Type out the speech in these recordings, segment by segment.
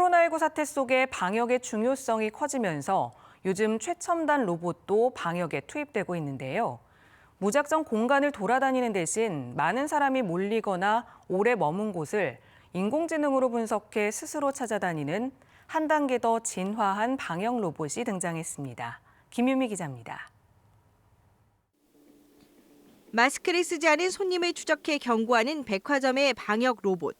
코로나19 사태 속에 방역의 중요성이 커지면서 요즘 최첨단 로봇도 방역에 투입되고 있는데요. 무작정 공간을 돌아다니는 대신 많은 사람이 몰리거나 오래 머문 곳을 인공지능으로 분석해 스스로 찾아다니는 한 단계 더 진화한 방역 로봇이 등장했습니다. 김유미 기자입니다. 마스크를 쓰지 않은 손님을 추적해 경고하는 백화점의 방역 로봇.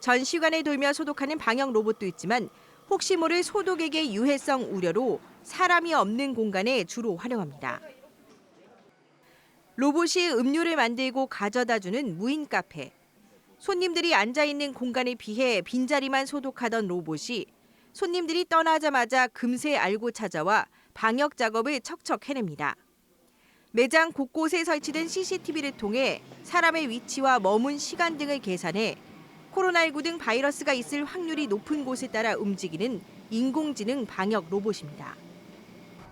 전시관을 돌며 소독하는 방역 로봇도 있지만 혹시 모를 소독액의 유해성 우려로 사람이 없는 공간에 주로 활용합니다. 로봇이 음료를 만들고 가져다 주는 무인 카페. 손님들이 앉아 있는 공간에 비해 빈자리만 소독하던 로봇이 손님들이 떠나자마자 금세 알고 찾아와 방역 작업을 척척 해냅니다. 매장 곳곳에 설치된 CCTV를 통해 사람의 위치와 머문 시간 등을 계산해 코로나19 등 바이러스가 있을 확률이 높은 곳에 따라 움직이는 인공지능 방역 로봇입니다.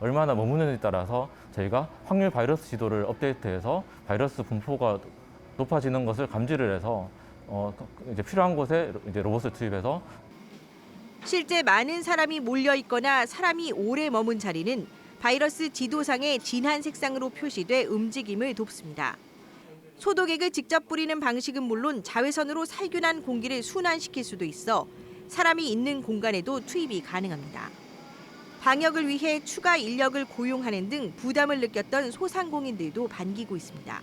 얼마나 머무는지에 따라서 저희가 확률 바이러스 지도를 업데이트해서 바이러스 분포가 높아지는 것을 감지를 해서 어, 이제 필요한 곳에 이제 로봇을 투입해서 실제 많은 사람이 몰려 있거나 사람이 오래 머문 자리는 바이러스 지도상의 진한 색상으로 표시돼 움직임을 돕습니다. 소독액을 직접 뿌리는 방식은 물론 자외선으로 살균한 공기를 순환시킬 수도 있어 사람이 있는 공간에도 투입이 가능합니다. 방역을 위해 추가 인력을 고용하는 등 부담을 느꼈던 소상공인들도 반기고 있습니다.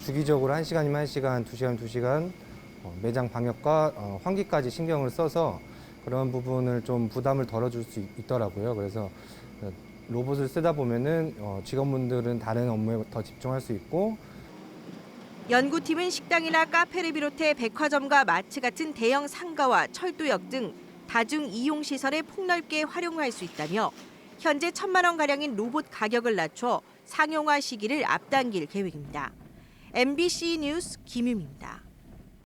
주기적으로 1시간이면 1시간, 2시간, 2시간 어, 매장 방역과 어, 환기까지 신경을 써서 그런 부분을 좀 부담을 덜어줄 수 있- 있더라고요. 그래서 어, 로봇을 쓰다 보면은 어, 직원분들은 다른 업무에 더 집중할 수 있고 연구팀은 식당이나 카페를 비롯해 백화점과 마트 같은 대형 상가와 철도역 등 다중 이용 시설에 폭넓게 활용할 수 있다며 현재 천만 원 가량인 로봇 가격을 낮춰 상용화 시기를 앞당길 계획입니다. MBC 뉴스 김유미입니다.